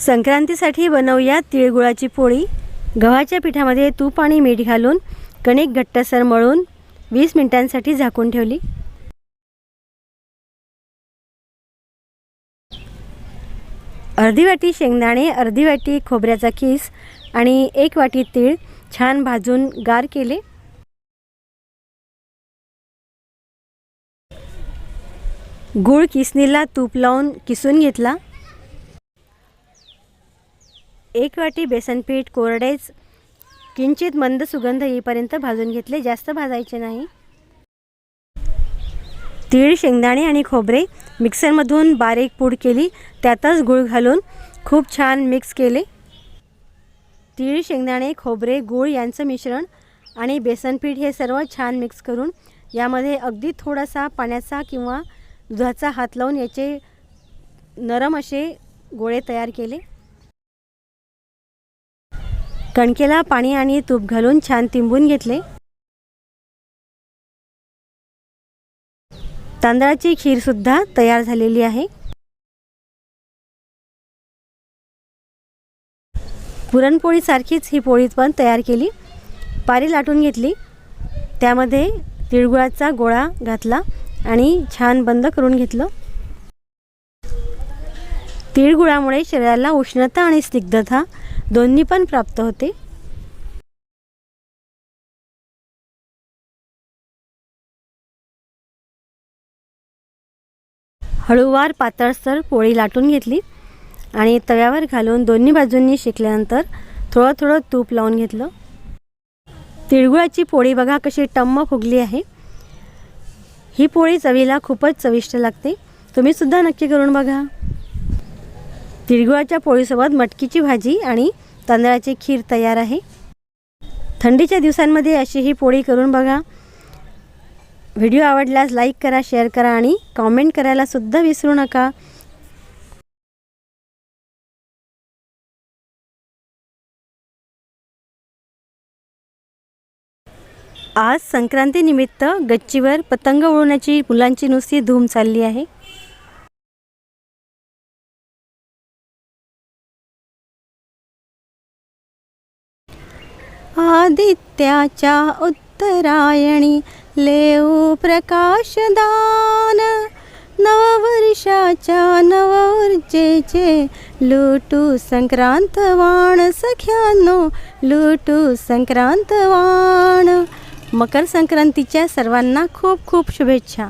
संक्रांतीसाठी बनवूया तिळगुळाची पोळी. गव्हाच्या पिठामध्ये तूप आणि मीठ घालून कणिक घट्टसर मळून वीस मिनिटांसाठी झाकून ठेवली. अर्धी वाटी शेंगदाणे अर्धी वाटी खोबऱ्याचा किस आणि एक वाटी तीळ छान भाजून गार केले. गूळ किसणीला तूप लावून किसून घेतला. एक वाटी बेसन पीठ कोरडेच किंचित मंद सुगंध येईपर्यंत भाजून घेतले. जास्त भाजायचे नाही. तीळ शेंगदाणे आणि खोबरे मिक्सरमधून बारीक पूड केली. त्यातच गूळ घालून खूप छान मिक्स केले. तीळ शेंगदाणे खोबरे गूळ यांचं मिश्रण आणि बेसन पीठ हे सर्व छान मिक्स करून यामध्ये अगदी थोडासा पाण्याचा किंवा दुधाचा हात लावून याचे नरम असे गोळे तयार केले. कणकेला पाणी आणि तूप घालून छान तिंबून घेतले. तांदळाची खीरसुद्धा तयार झालेली आहे. पुरणपोळीसारखीच ही पोळी पण तयार केली. पारी लाटून घेतली. त्यामध्ये तिळगुळाचा गोळा घातला आणि छान बंद करून घेतलं. तिळगुळामुळे शरीराला उष्णता आणि स्निग्धता दोन्ही पण प्राप्त होते. हळूवार पातळसर पोळी लाटून घेतली आणि तव्यावर घालून दोन्ही बाजूंनी शेकल्यानंतर थोडं थोडं तूप लावून घेतलं. तिळगुळाची पोळी बघा कशी टम्म फुगली आहे. ही पोळी चवीला खूपच चविष्ट लागते. तुम्ही सुद्धा नक्की करून बघा. तिळगुळाच्या पोळीसोबत मटकीची भाजी आणि तांदळाची खीर तयार आहे. थंडीच्या दिवसांमध्ये अशी ही पोळी करून बघा. व्हिडिओ आवडल्यास लाईक करा शेअर करा आणि कॉमेंट करायला सुद्धा विसरू नका. आज संक्रांतीनिमित्त गच्चीवर पतंग उडवण्याची मुलांची नुसती धूम चालली आहे. आदित्याच्या उत्तरायणी लेऊ प्रकाशदान. नववर्षाच्या नवऊर्जेचे लुटू संक्रांत वाण सख्यानो लुटू संक्रांत वाण. मकर संक्रांतीच्या सर्वांना खूप खूप शुभेच्छा.